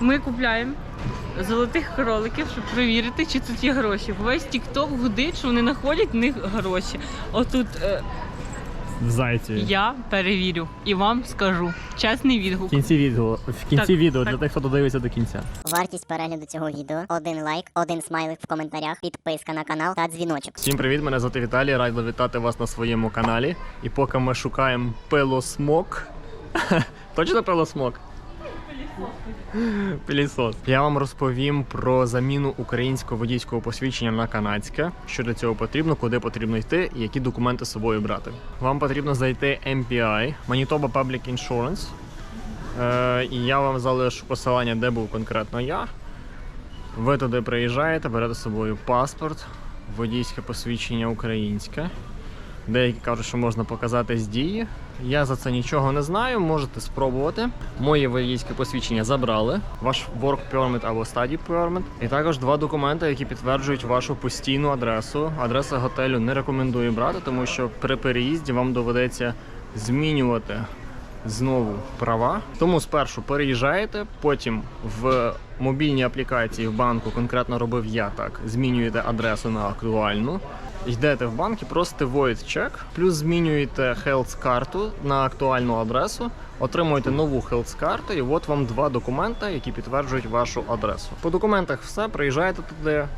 Ми купляємо золотих кроликів, щоб перевірити, чи тут є гроші. Весь тікток гудить, що вони знаходять в них гроші. Отут е, В зайці. я перевірю і вам скажу. Чесний В кінці відео. В кінці Так, відео так. для тих, хто додивиться до кінця. Вартість перегляду цього відео один лайк, один смайлик в коментарях, підписка на канал та дзвіночок. Всім привіт! Мене звати Віталій. Радий вітати вас на своєму каналі. І поки ми шукаємо пилосмок. Точно пилосмок? Пилісос. Я вам розповім про заміну українського водійського посвідчення на канадське, що для цього потрібно, куди потрібно йти і які документи з собою брати. Вам потрібно зайти MPI, Manitoba Public Insurance. Е, і я вам залишу посилання, де був конкретно я. Ви туди приїжджаєте, берете з собою паспорт, водійське посвідчення українське. Деякі кажуть, що можна показати з дії. Я за це нічого не знаю, можете спробувати. Моє водійське посвідчення забрали, ваш work permit або study permit. І також два документи, які підтверджують вашу постійну адресу. Адреса готелю не рекомендую брати, тому що при переїзді вам доведеться змінювати знову права. Тому спершу переїжджаєте, потім в мобільній аплікації в банку, конкретно робив я так, змінюєте адресу на актуальну. Йдете в банк і просите void check, плюс змінюєте health карту на актуальну адресу, отримуєте нову health карту, і от вам два документи, які підтверджують вашу адресу. По документах все, приїжджаєте туди е,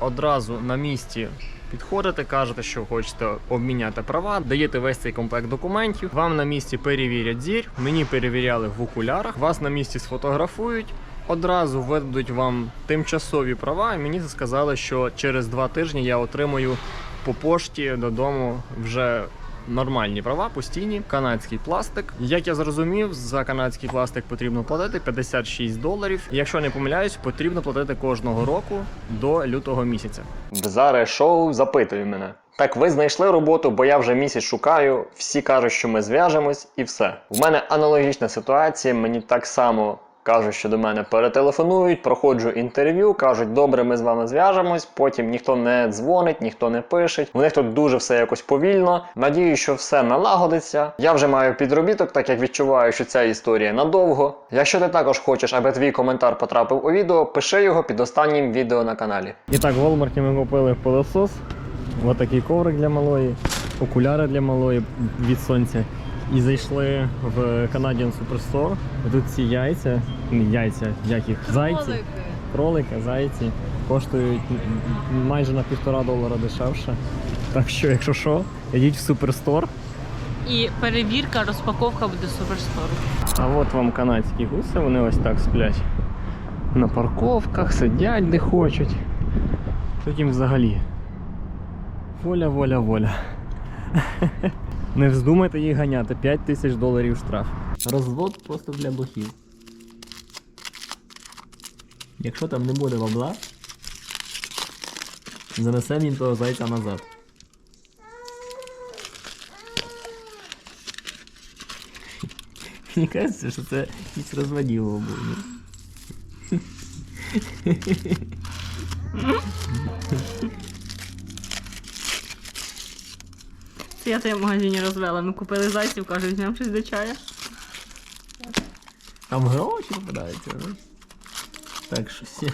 одразу на місці. Підходите, кажете, що хочете обміняти права, даєте весь цей комплект документів. Вам на місці перевірять зір. Мені перевіряли в окулярах. Вас на місці сфотографують. Одразу видадуть вам тимчасові права, і мені сказали, що через два тижні я отримую по пошті додому вже нормальні права, постійні, канадський пластик. Як я зрозумів, за канадський пластик потрібно платити 56 доларів. Якщо не помиляюсь, потрібно платити кожного року до лютого місяця. Зараз шоу запитує мене. Так, ви знайшли роботу, бо я вже місяць шукаю. Всі кажуть, що ми зв'яжемось, і все. В мене аналогічна ситуація. Мені так само кажуть, що до мене перетелефонують, проходжу інтерв'ю, кажуть, добре, ми з вами зв'яжемось. Потім ніхто не дзвонить, ніхто не пише. У них тут дуже все якось повільно. Надію, що все налагодиться. Я вже маю підробіток, так як відчуваю, що ця історія надовго. Якщо ти також хочеш, аби твій коментар потрапив у відео, пиши його під останнім відео на каналі. І так, в Walmart ми купили пилосос. Ось такий коврик для малої, окуляри для малої від сонця. І зайшли в Canadian Superstore. Тут ці яйця, не яйця, як їх? Зайці, кролики, зайці коштують майже на півтора долара дешевше. Так що, якщо що, йдіть в Superstore. І перевірка, розпаковка буде суперстору. А от вам канадські гуси, вони ось так сплять. На парковках, сидять де хочуть. Тут їм взагалі. Воля, воля, воля. Не вздумайте їх ганяти, 5 тисяч доларів штраф. Розвод просто для бохів. Якщо там не буде бабла, занесемо їм того зайця назад. Мені кажеться, що це якийсь розводіло був. Я тебе в магазині розвела. Ми купили зайців, кажуть, візьмемо щось до чаю. Там гроші попадаються, ну. Так що всі.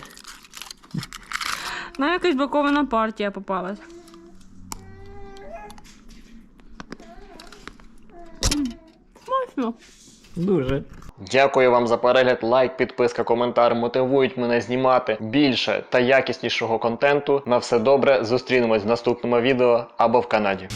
Нам якась бакована партія попалась. М, Смачно. Дуже. Дякую вам за перегляд, лайк, підписка, коментар мотивують мене знімати більше та якіснішого контенту. На все добре. Зустрінемось в наступному відео або в Канаді.